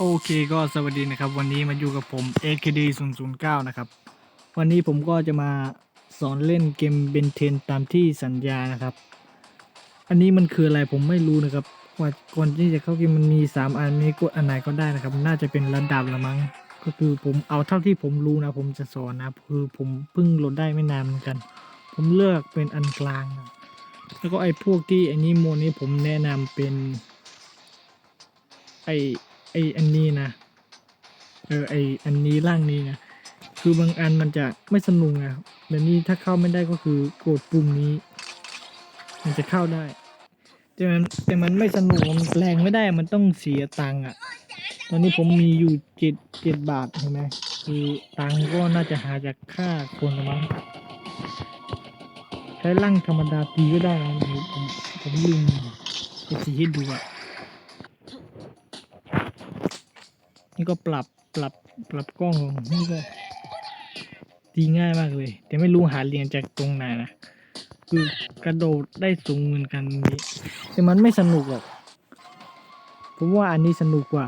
โอเคก็สวัสดีนะครับ วันนี้มาอยู่กับผม AKD 009 นะครับ วันนี้ผมก็จะมาสอนเล่นเกมเบนเทนตามที่สัญญานะครับ อันนี้มันคืออะไรผมไม่รู้นะครับว่าก่อนที่จะเข้าเกมมันมี 3 อันนี้กดอันไหนก็ได้นะครับ น่าจะเป็นระดับละมั้งก็คือผมเอาเท่าที่ผมรู้นะ ผมจะสอนนะคือผมเพิ่งโหลดได้ไม่นานเหมือนกัน ผมเลือกเป็นอันกลางนะแล้วก็ไอ้พวกที่อ้นี้โมนี้ผมแนะนำเป็น ไอ ไออันนี้นะ เออไออันนี้ร่างนี้นะ คือบางอันมันจะไม่สนุกนะแบบนี้ถ้าเข้าไม่ได้ก็คือกดปุ่มนี้ มันจะเข้าได้ แต่มันแต่มันไม่สนุกมันแรงไม่ได้มันต้องเสียตังค์อะ ตอนนี้ผมมีอยู่เจ็ดเจ็ดบาทใช่ไหมคือตังค์ก็น่าจะหาจากค่าคนละมั้งใช้ร่างธรรมดาตีก็ได้นะผมผมผมลืมจะสีให้ดูอะ นี่ก็ปรับปรับปรับกล้องลงนี่ก็ตีง่ายมากเลย แต่ไม่รู้หาเหรียญจากตรงไหนนะคือกระโดดได้สูงเหมือนกันนี้แต่มันไม่สนุกหรอกผมว่าอันนี้สนุกกว่า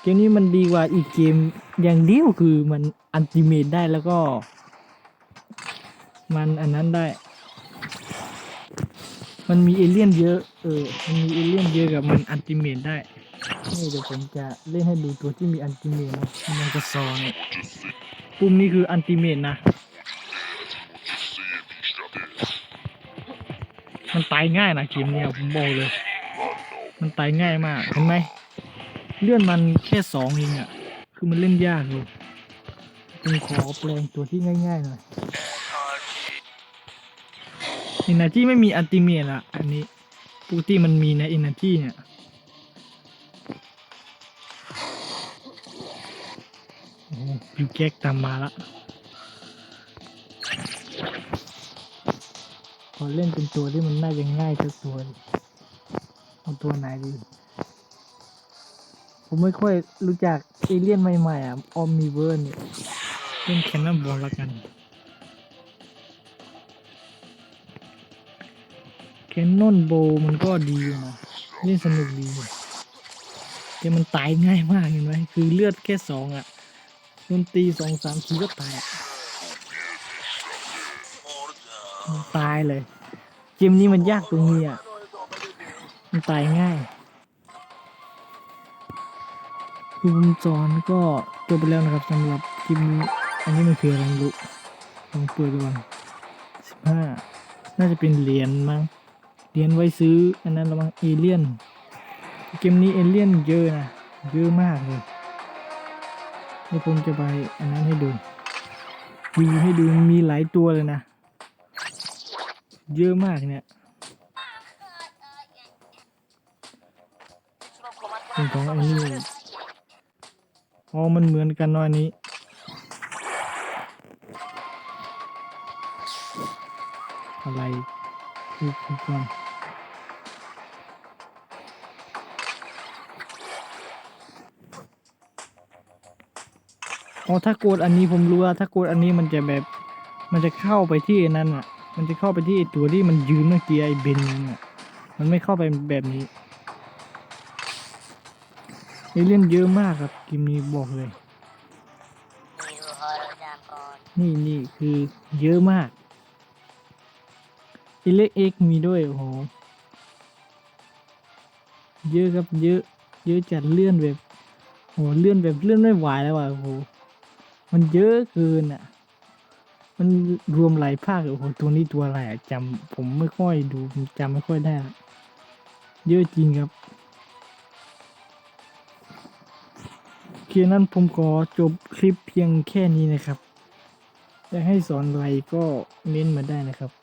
เกมนี้มันดีกว่าอีกเกมอย่างเดียวคือมันอันติเมตได้แล้วก็ มันอันนั้นได้ มันมีเอเลี่ยนเยอะ เออ มันมีเอเลี่ยนเยอะกับมันอันติเมตได้ นี่เดี๋ยวผมจะเล่นให้ดูตัวที่มีอันติเมตนะมันจะซอเนี่ยปุ่มนี้คืออันติเมตนะ มันตายง่ายนะเกมเนี้ยผมบอกเลย มันตายง่ายมากเห็นไหมเลื่อนมันแค่สองเองอะคือมันเล่นยากเลยผมขอแปลงตัวที่ง่ายๆหน่อยอินาที่ไม่มีอันติเมตอะอันนี้ปกติมันมีนะอินาที่เนี่ย แก๊กตามมาละขอเล่นเป็นตัวที่มันน่าจะง่ายสักตัวเอาตัวไหนดี ผมไม่ค่อยรู้จักเอเลี่ยนใหม่ๆอะออมมีเวอร์เนี่ยเล่นแคนนอนบอลละกันแคนนอนโบมันก็ดีนะเล่นสนุกดีแต่มันตายง่ายมากเห็นไหมคือเลือดแค่สองอะ ดนตีสองสามทีก็ตายตายเลย เกมนี้มันยากตรงนี้อะ มันตายง่ายคือวงจรก็จบไปแล้วนะครับสำหรับคลิปนี้ อันนี้มันคืออะไรไม่รู้ลองเปิดดูก่อนสิบห้าน่าจะเป็นเหรียญมั้งเหรียญไว้ซื้อ อันนั้นระวังเอเลี่ยน เกมนี้เอเลี่ยนเยอะนะ เยอะมากเลย เดี๋ยวผมจะไปอันนั้นให้ดูวีให้ดูมีหลายตัวเลยนะ เยอะมากเนี่ยเป็นของอันนี้อ๋อมันเหมือนกันเน้อยนี้อะไรคือคือ อนอ๋อถ้ากดอันนี้ผมรู้ว่าถ้ากดอันนี้มันจะแบบ มันจะเข้าไปที่นั่นอะ มันจะเข้าไปที่ตัวที่มันยืนเมื่อกี้ไอ้เบนนั่นอะ มันไม่เข้าไปแบบนี้เอเล่นเยอะมากครับเกมนี้บอกเลย นี่นี่คือเยอะมากอิเล็กเอ็กมีด้วยโอ้โหเยอะครับเยอะ เยอะจัดเลื่อนแบบโอ้โหเลื่อนแบบเลื่อนไม่ไหวแล้วอะโอ้โห มันเยอะเกินอะ มันรวมหลายภาคโอ้โหตัวนี้ตัวอะไรอะจำผมไม่ค่อยดูผมจำไม่ค่อยได้ละเยอะจริงครับโอเคนั้นผมขอจบคลิปเพียงแค่นี้นะครับ อยากให้สอนอะไรก็เน้นมาได้นะครับ